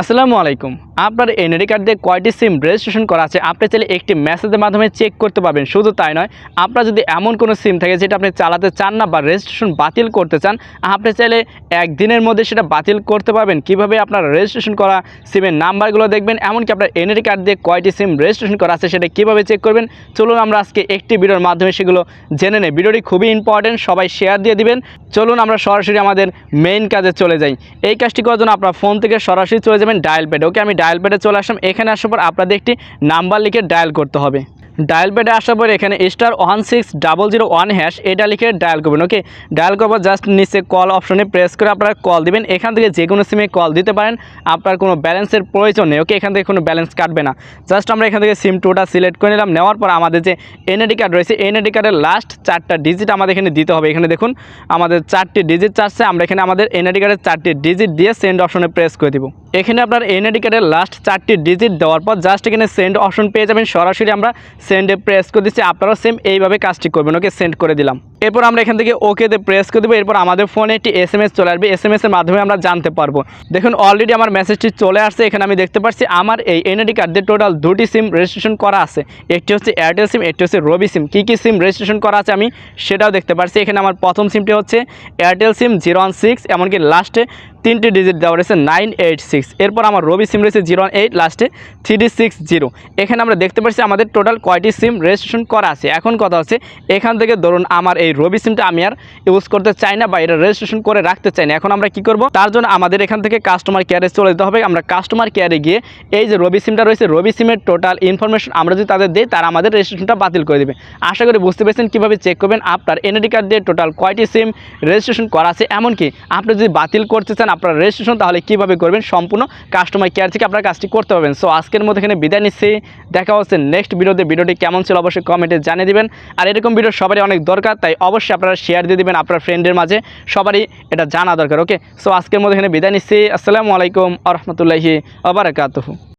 আসসালামু আলাইকুম। আপনার এনআইডি কার্ড দিয়ে কয়টি সিম রেজিস্ট্রেশন করা আছে? আপনি চাইলে একটি মেসেজের মাধ্যমে চেক করতে পারবেন। শুধু তাই নয়, আপনার যদি এমন কোনো সিম থাকে যেটা আপনি চালাতে চান না বা রেজিস্ট্রেশন বাতিল করতে চান, আপনি চাইলে একদিনের মধ্যে সেটা বাতিল করতে পারবেন। কীভাবে আপনার রেজিস্ট্রেশন করা সিমের নাম্বারগুলো দেখবেন, এমনকি আপনার এনআইডি কার্ড দিয়ে কয়টি সিম রেজিস্ট্রেশন করা আছে সেটা কীভাবে চেক করবেন, চলুন আমরা আজকে একটি ভিডিওর মাধ্যমে সেগুলো জেনে নেই। ভিডিওটি খুবই ইম্পর্টেন্ট সবাই শেয়ার দিয়ে দিবেন। চলুন আমরা সরাসরি আমাদের মেইন কাজে চলে যাই। এই কাজটি করার জন্য আপনার ফোন থেকে সরাসরি চলে যাবেন ডায়াল প্যাডে ওকে আমি ডায়াল প্যাডে চলে আসলাম। এখানে আসার পর আপনাদের একটি নাম্বার লিখে ডায়াল করতে হবে। ডায়াল প্যাডে আসার পর এখানে star one six double zero one hash এটা লিখে ডায়াল করবেন ওকে ডায়াল করবার জাস্ট নিচে কল অপশনে প্রেস করে আপনারা কল দিবেন। এখান থেকে যে কোনো সিমে কল দিতে পারেন। আপনার কোনো ব্যালেন্সের প্রয়োজন নেই ওকে এখান থেকে কোনো ব্যালেন্স কাটবে না। জাস্ট আমরা এখান থেকে সিম টুটা সিলেক্ট করে নিলাম। নেওয়ার পর আমাদের যে এনআইডি কার্ড রয়েছে এনআইডি কার্ডের লাস্ট চারটা ডিজিট আমাদের এখানে দিতে হবে। এখানে দেখুন, আমাদের চারটি ডিজিট চাচ্ছে। আমরা এখানে আমাদের এনআইডি কার্ডের চারটি ডিজিট দিয়ে সেন্ড অপশনে প্রেস করে দিব। এখানে আপনার এনআইডি কার্ডের লাস্ট চারটি ডিজিট দেওয়ার পর জাস্ট এখানে সেন্ড অপশন পেয়ে যাবেন। সরাসরি আমরা সেন্ডে প্রেস করে দিচ্ছি। আপনারাও সেম এইভাবে কাজটি করবেন। ওকে সেন্ড করে দিলাম। এরপর আমরা এখান থেকে ওকেতে প্রেস করে দেবো। এরপর আমাদের ফোনে একটি এস এম এস চলে আসবে। এস এম এসের মাধ্যমে আমরা জানতে পারব। দেখুন অলরেডি আমার মেসেজটি চলে আসছে। এখানে আমি দেখতে পাচ্ছি, আমার এই এনআইডি কার্ড টোটাল দুটি সিম রেজিস্ট্রেশন করা আছে। একটি হচ্ছে এয়ারটেল সিম একটি হচ্ছে রবি সিম কী কী সিম রেজিস্ট্রেশন করা আছে আমি সেটাও দেখতে পাচ্ছি। এখানে আমার প্রথম সিমটি হচ্ছে Airtel sim zero one six এমনকি লাস্টে তিনটি ডিজিট দেওয়া রয়েছে নাইন এইট সিক্স এরপর আমার রবি সিম রয়েছে জিরো এইট লাস্টে থ্রি সিক্স জিরো এখানে আমরা দেখতে পাচ্ছি আমাদের টোটাল কয়টি সিম রেজিস্ট্রেশন করা আছে। এখন কথা হচ্ছে, এখান থেকে ধরুন আমার এই রবি সিমটা আমি আর ইউজ করতে চাই না বা এটা রেজিস্ট্রেশন করে রাখতে চাই না। এখন আমরা কি করব? তার জন্য আমাদের এখান থেকে কাস্টমার কেয়ারে চলে যেতে হবে। আমরা কাস্টমার কেয়ারে গিয়ে এই যে রবি সিমটা রয়েছে, রবি সিমের টোটাল ইনফরমেশন আমরা যদি তাদের দিই, তারা আমাদের রেজিস্ট্রেশনটা বাতিল করে দেবে। আশা করি বুঝতে পেরেছেন কীভাবে চেক করবেন। আপনার এনআইডি কার্ড দিয়ে টোটাল কয়টি সিম রেজিস্ট্রেশন করা আছে? এমনকি আপনি যদি বাতিল করতে চান আপনার রেজিস্ট্রেশন তাহলে কীভাবে করবেন? সম্পূর্ণ কাস্টমার কেয়ার থেকে আপনার কাজটি করতে পারবেন। সো আজকের মধ্যে এখানে বিদায় নিচ্ছি। দেখা হচ্ছে নেক্সট ভিডিওতে। ভিডিওটি কেমন ছিল অবশ্যই কমেন্টে জানিয়ে দেবেন। আর এরকম ভিডিও সবারই অনেক দরকার, তাই অবশ্যই আপনারা শেয়ার দিয়ে দেবেন আপনার ফ্রেন্ডের মাঝে। সবারই এটা জানা দরকার ওকে সো আজকের মধ্যে এখানে বিদায় নিচ্ছি। আসসালামু আলাইকুম আ রহমতুল্লাহি